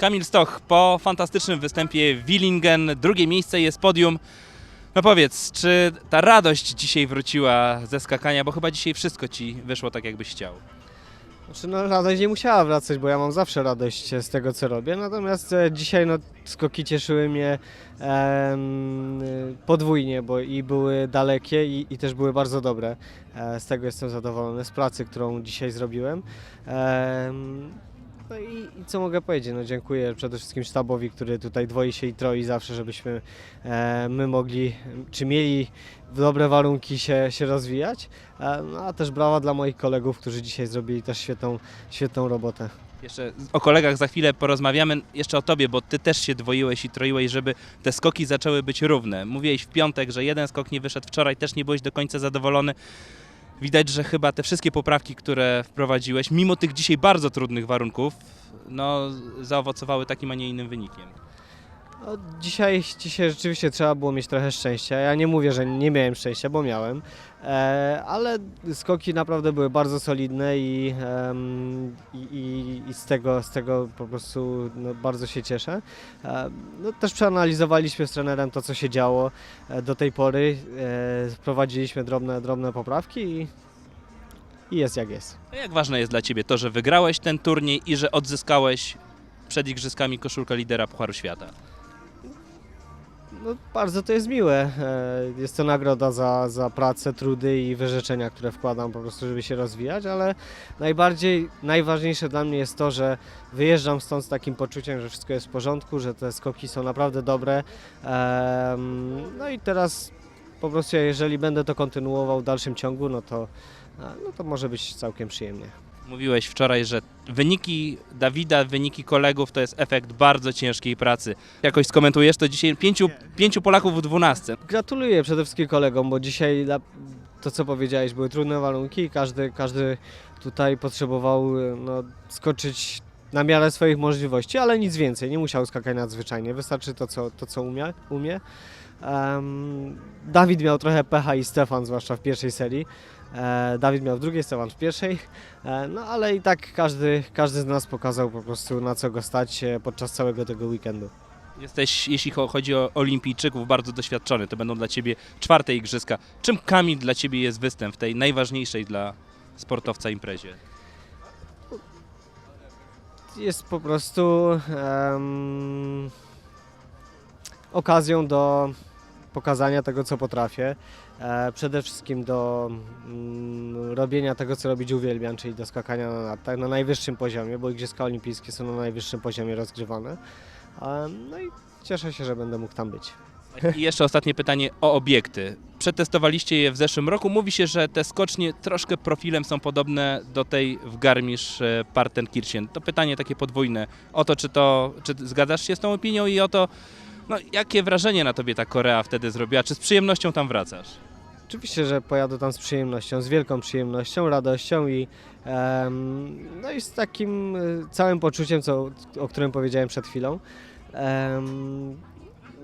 Kamil Stoch po fantastycznym występie Willingen, drugie miejsce jest podium. No powiedz, czy ta radość dzisiaj wróciła ze skakania, bo chyba dzisiaj wszystko ci wyszło tak, jakbyś chciał. Znaczy, no, radość nie musiała wracać, bo ja mam zawsze radość z tego, co robię. Natomiast e, dzisiaj no, skoki cieszyły mnie podwójnie, bo i były dalekie, i, i też były bardzo dobre. E, z tego jestem zadowolony, z pracy, którą dzisiaj zrobiłem. Em, no i, i co mogę powiedzieć? No, dziękuję przede wszystkim sztabowi, który tutaj dwoi się i troi zawsze, żebyśmy e, my mogli, czy mieli dobre warunki się, się rozwijać. E, No, a też brawa dla moich kolegów, którzy dzisiaj zrobili też świetną, świetną robotę. Jeszcze o kolegach za chwilę porozmawiamy, jeszcze o tobie, bo ty też się dwoiłeś i troiłeś, żeby te skoki zaczęły być równe. Mówiłeś w piątek, że jeden skok nie wyszedł wczoraj, też nie byłeś do końca zadowolony. Widać, że chyba te wszystkie poprawki, które wprowadziłeś, mimo tych dzisiaj bardzo trudnych warunków, no, zaowocowały takim, a nie innym wynikiem. No, dzisiaj, dzisiaj rzeczywiście trzeba było mieć trochę szczęścia. Ja nie mówię, że nie miałem szczęścia, bo miałem, e, ale skoki naprawdę były bardzo solidne i, i, i, i z, tego, z tego po prostu no, bardzo się cieszę. E, no, też przeanalizowaliśmy z trenerem to, co się działo e, do tej pory. E, wprowadziliśmy drobne, drobne poprawki i, i jest jak jest. A jak ważne jest dla ciebie to, że wygrałeś ten turniej i że odzyskałeś przed igrzyskami koszulkę lidera Pucharu Świata? No, bardzo to jest miłe. E, Jest to nagroda za, za pracę, trudy i wyrzeczenia, które wkładam po prostu, żeby się rozwijać, ale najbardziej, najważniejsze dla mnie jest to, że wyjeżdżam stąd z takim poczuciem, że wszystko jest w porządku, że te skoki są naprawdę dobre. No i teraz po prostu jeżeli będę to kontynuował w dalszym ciągu, no to, no to może być całkiem przyjemnie. Mówiłeś wczoraj, że wyniki Dawida, wyniki kolegów to jest efekt bardzo ciężkiej pracy. Jakoś skomentujesz to dzisiaj pięciu, pięciu Polaków w dwunastce. Gratuluję przede wszystkim kolegom, bo dzisiaj na- to co powiedziałeś, były trudne warunki i każdy, każdy tutaj potrzebował no, skoczyć na miarę swoich możliwości, ale nic więcej, nie musiał skakać nadzwyczajnie, wystarczy to co, to, co umie. umie. Dawid miał trochę pecha i Stefan, zwłaszcza w pierwszej serii. E, Dawid miał w drugiej, Stefan w pierwszej, e, no ale i tak każdy, każdy z nas pokazał po prostu na co go stać e, podczas całego tego weekendu. Jesteś, jeśli cho- chodzi o olimpijczyków, bardzo doświadczony. To będą dla ciebie czwarte igrzyska. Czym Kamil dla ciebie jest występ w tej najważniejszej dla sportowca imprezie? jest po prostu em, okazją do pokazania tego, co potrafię. E, przede wszystkim do mm, robienia tego, co robić uwielbiam, czyli do skakania na nartach na najwyższym poziomie, bo Igrzyska Olimpijskie są na najwyższym poziomie rozgrywane. Em, no i cieszę się, że będę mógł tam być. I jeszcze ostatnie pytanie o obiekty. Przetestowaliście je w zeszłym roku. Mówi się, że te skocznie troszkę profilem są podobne do tej w Garmisch-Partenkirchen. To pytanie takie podwójne o to, czy to, czy zgadzasz się z tą opinią i o to, no, jakie wrażenie na tobie ta Korea wtedy zrobiła? Czy z przyjemnością tam wracasz? Oczywiście, że pojadę tam z przyjemnością, z wielką przyjemnością, radością i, no i z takim e, całym poczuciem, co, o którym powiedziałem przed chwilą.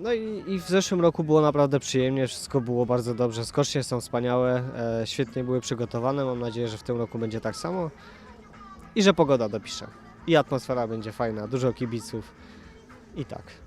No i, i w zeszłym roku było naprawdę przyjemnie, wszystko było bardzo dobrze, skocznie są wspaniałe, e, świetnie były przygotowane, mam nadzieję, że w tym roku będzie tak samo i że pogoda dopisze. I atmosfera będzie fajna, dużo kibiców i tak.